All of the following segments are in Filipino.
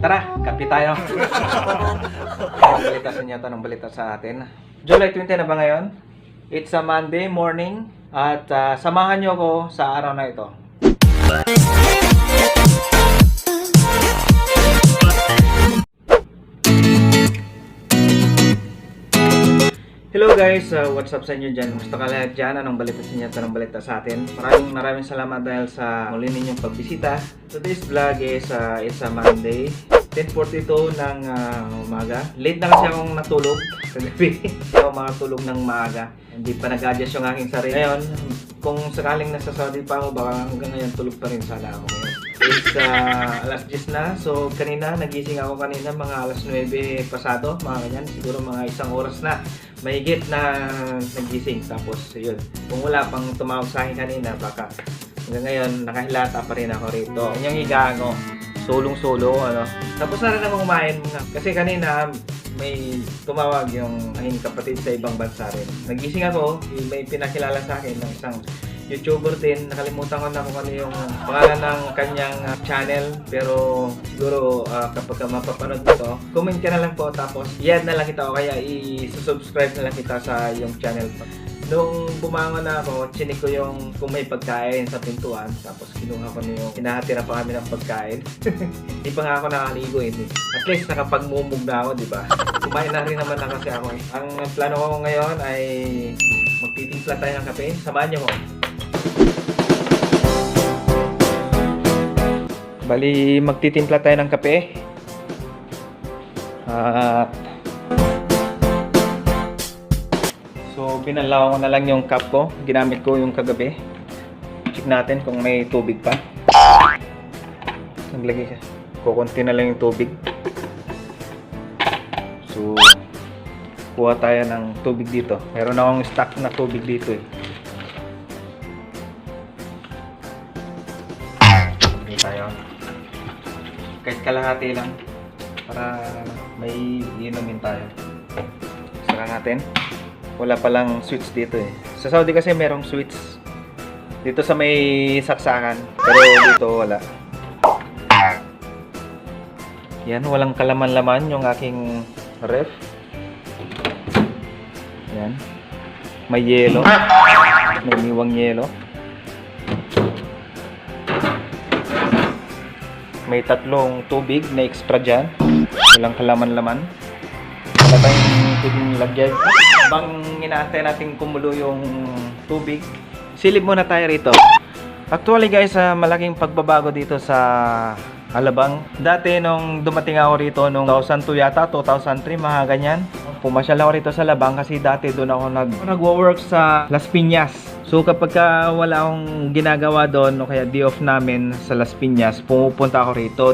Tara, kape tayo. Balita sa inyo, tanong balita sa atin. July 20 na ba ngayon? It's a Monday morning at ah, samahan nyo ko sa araw na ito. Hello guys, uh, what's up sa inyo dyan? Gusto ka lahat dyan? Anong balita sa inyo? Anong balita sa atin? Maraming maraming salamat dahil sa muli ninyong pagbisita. Today's vlog is uh, it's a Monday. 10.42 ng uh, umaga. Late na kasi akong natulog kagabi. Ako makatulog ng maaga. Hindi pa nag-adjust yung aking sarili. Ngayon, kung sakaling nasa Saudi pa ako, baka hanggang ngayon tulog pa rin sana ako It's uh, alas 10 na. So, kanina, nagising ako kanina mga alas 9 pasado, mga ganyan. Siguro mga isang oras na. Mahigit na nagising. Tapos, yun. Kung wala pang tumawag sa akin kanina, baka hanggang ngayon, nakahilata pa rin ako rito. Yan yung higa ko. Sulong-sulo, ano. Tapos na rin ako kumain. Kasi kanina, may tumawag yung aking kapatid sa ibang bansa rin. Nagising ako, may pinakilala sa akin ng isang YouTuber din. Nakalimutan ko na kung ano yung pangalan ng kanyang uh, channel. Pero siguro uh, kapag ka mapapanood mo to, comment ka na lang po. Tapos i-add na lang kita o kaya i-subscribe na lang kita sa yung channel. Nung bumangon na ako, chinik ko yung kung may pagkain sa pintuan. Tapos kinuha ko na yung hinahatira pa kami ng pagkain. Hindi pa nga ako nakaligo eh. At least nakapagmumug na ako, di ba? Kumain na rin naman na kasi ako eh. Ang plano ko ngayon ay magtitimpla tayo ng kape. Samahan niyo ko. Bali, magtitimpla tayo ng kape. At So, binalaw ko na lang yung cup ko. Ginamit ko yung kagabi. Check natin kung may tubig pa. Naglagay ka. Kukunti na lang yung tubig. So, kuha tayo ng tubig dito. Meron akong stock na tubig dito eh. Kahit kalahati lang. Para may inumin tayo. Sara natin. Wala palang switch dito eh. Sa Saudi kasi merong switch. Dito sa may saksakan. Pero dito wala. Yan, walang kalaman-laman yung aking ref. Yan. May yelo. May niwang yelo. May tatlong tubig na extra dyan. Walang kalaman-laman. Wala tayong pwedeng lagyan. Bang inaantay natin kumulo yung tubig. Silip muna tayo rito. Actually guys, ah, malaking pagbabago dito sa Alabang. Dati nung dumating ako rito nung 2002 yata, 2003, mga ganyan. Pumasyal ako rito sa Alabang kasi dati doon ako nag nagwo-work sa Las Piñas. So kapag ka wala akong ginagawa doon o kaya day off namin sa Las Piñas, pumupunta ako rito.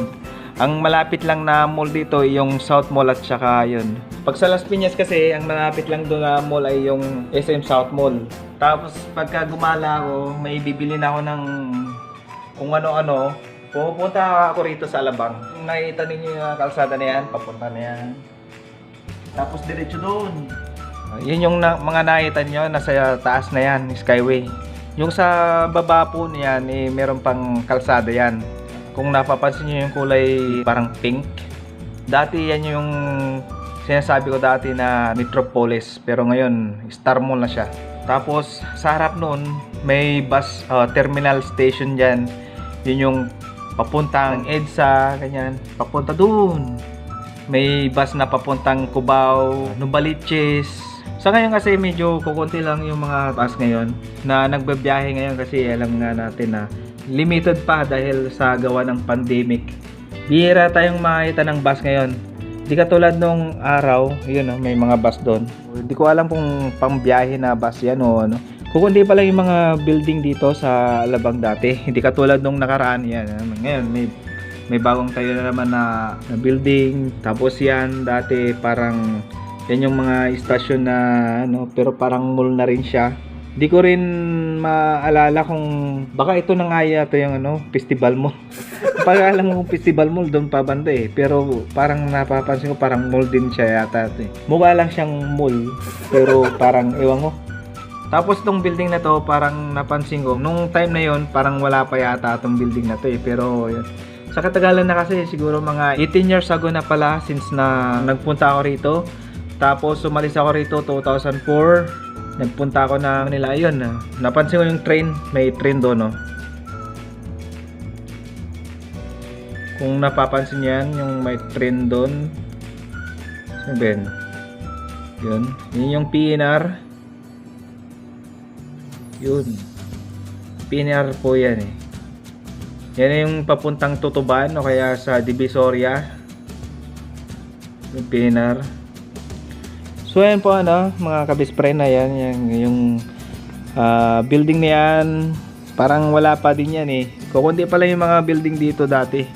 Ang malapit lang na mall dito yung South Mall at saka yun. Pag sa Las Piñas kasi, ang malapit lang doon na mall ay yung SM South Mall. Tapos pagka gumala ako, may bibili na ako ng kung ano-ano. Pupunta ako rito sa Alabang. Nakita ninyo yung kalsada na yan, papunta na yan. Tapos diretso doon. Uh, yun yung na, mga nakita nyo, nasa taas na yan, Skyway. Yung sa baba po niyan, eh, meron pang kalsada yan. Kung napapansin nyo yung kulay parang pink, dati yan yung sinasabi ko dati na Metropolis, pero ngayon Star Mall na siya. Tapos sa harap noon, may bus uh, terminal station dyan. Yun yung papuntang EDSA, ganyan. Papunta doon. May bus na papuntang Cubao, Nubaliches. Sa ngayon kasi medyo kukunti lang yung mga bus ngayon na nagbabiyahe ngayon kasi alam nga natin na limited pa dahil sa gawa ng pandemic. Bihira tayong makita ng bus ngayon. Di katulad nung araw, yun oh, may mga bus doon. Hindi ko alam kung pangbiyahe na bus yan o ano. Kukundi pa lang yung mga building dito sa Alabang dati. Hindi katulad nung nakaraan yan. Ngayon may may bagong tayo na naman na, na building. Tapos yan dati parang yan yung mga istasyon na ano, pero parang mall na rin siya. Di ko rin maalala kung baka ito na nga yata yung ano, festival mall. Pag alam kong festival mall doon pa banda eh. Pero parang napapansin ko parang mall din siya yata. Eh. Mukha lang siyang mall pero parang ewan ko. Tapos tong building na to, parang napansin ko, nung time na yon parang wala pa yata itong building na to eh. Pero yun. Sa katagalan na kasi, siguro mga 18 years ago na pala since na nagpunta ako rito. Tapos umalis ako rito 2004. Nagpunta ako na Manila. Ayun, napansin ko yung train. May train doon, no? Kung napapansin yan, yung may train doon. Yun? Yun. Yun yung PNR. Yun. PNR po yan eh. Yan yung papuntang Tutuban o kaya sa Divisoria. PNR. So yan po ano, mga kabispre na yan. Yung, yung ah, building na yan, parang wala pa din yan eh. Kukundi pala yung mga building dito dati.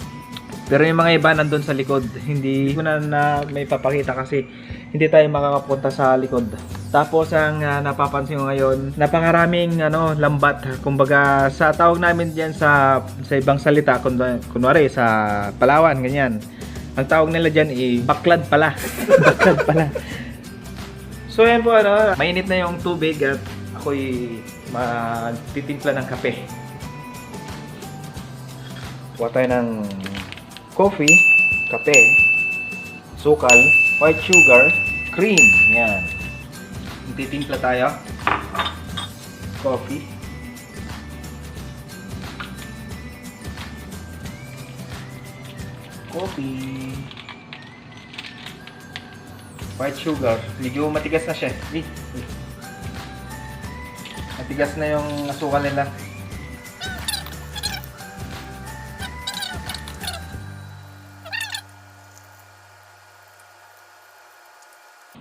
Pero yung mga iba nandun sa likod. Hindi ko na, na may papakita kasi hindi tayo makakapunta sa likod. Tapos ang ah, napapansin ko ngayon, napakaraming ano, lambat. Kumbaga sa tawag namin diyan sa sa ibang salita, kunwa- kunwari sa Palawan, ganyan. Ang tawag nila diyan i baklad pala. baklad pala. So yan po ano, mainit na yung tubig at ako'y magtitimpla ng kape. Kuha tayo ng coffee, kape, sukal, white sugar, cream. Yan. Titimpla tayo. Coffee. Coffee. White sugar. Medyo matigas na siya. Eh, eh. Matigas na yung asukal nila.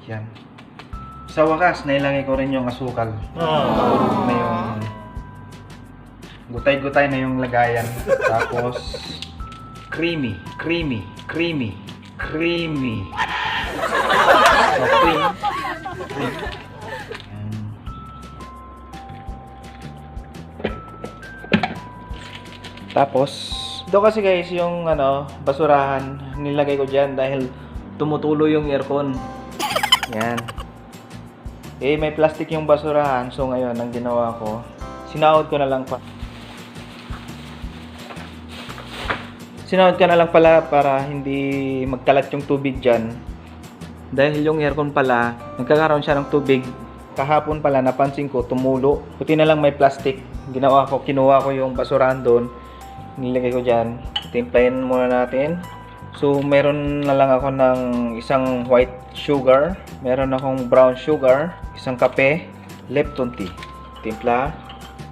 Yan. Sa wakas, nailagay ko rin yung asukal. Tulog na yung... Gutay-gutay na yung lagayan. Tapos, creamy, creamy, creamy, creamy. So, cream. Tapos, ito kasi guys, yung ano, basurahan, nilagay ko dyan dahil tumutulo yung aircon. Yan. Eh, may plastic yung basurahan. So, ngayon, ang ginawa ko, sinahod ko na lang pa. Sinahod ka na lang pala para hindi magkalat yung tubig dyan. Dahil yung aircon pala, nagkakaroon siya ng tubig. Kahapon pala, napansin ko, tumulo. Buti na lang may plastic. Ginawa ko, kinuha ko yung basurahan doon. Nilagay ko dyan. Timplahin muna natin. So, meron na lang ako ng isang white sugar, meron akong brown sugar, isang kape, Lepton tea. Timpla.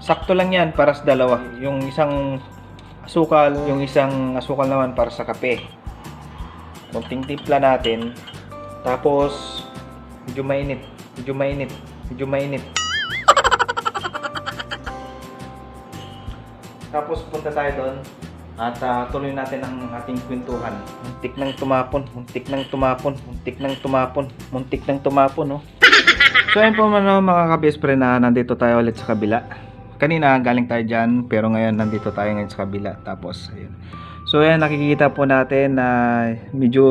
Sakto lang yan para sa dalawa. Yung isang asukal, yung isang asukal naman para sa kape. Kunting timpla natin. Tapos, medyo mainit. Medyo mainit. Medyo mainit. Tapos punta tayo doon at ah, tuloy natin ang ating kwentuhan. Muntik nang tumapon, muntik nang tumapon, muntik nang tumapon, muntik nang tumapon, no? So ayun po ano, mga ka-best friend na nandito tayo ulit sa kabila. Kanina galing tayo dyan, pero ngayon nandito tayo ngayon sa kabila. Tapos, ayun. So ayan, nakikita po natin na medyo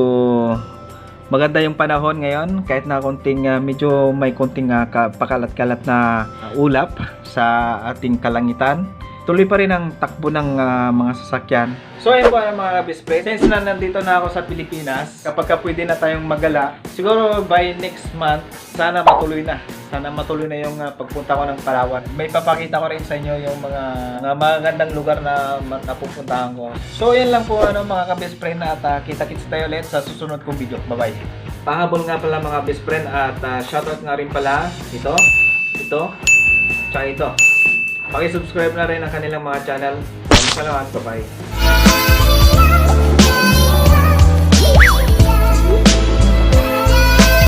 maganda yung panahon ngayon. Kahit na konting, ah, medyo may konting ah, ka- pakalat-kalat na ah, ulap sa ating kalangitan tuloy pa rin ang takbo ng ah, mga sasakyan. So ayun po mga best friend. Since na nandito na ako sa Pilipinas, kapag ka pwede na tayong magala, siguro by next month, sana matuloy na. Sana matuloy na yung ah, pagpunta ko ng Palawan. May papakita ko rin sa inyo yung mga, mga magandang lugar na napupuntahan ko. So yan lang po ano, mga ka-best friend at ah, kita-kits tayo ulit sa susunod kong video. Bye-bye. Pahabol nga pala mga best friend at ah, shoutout nga rin pala ito, ito, tsaka ito. Pakisubscribe na rin ang kanilang mga channel. Salamat. Bye-bye.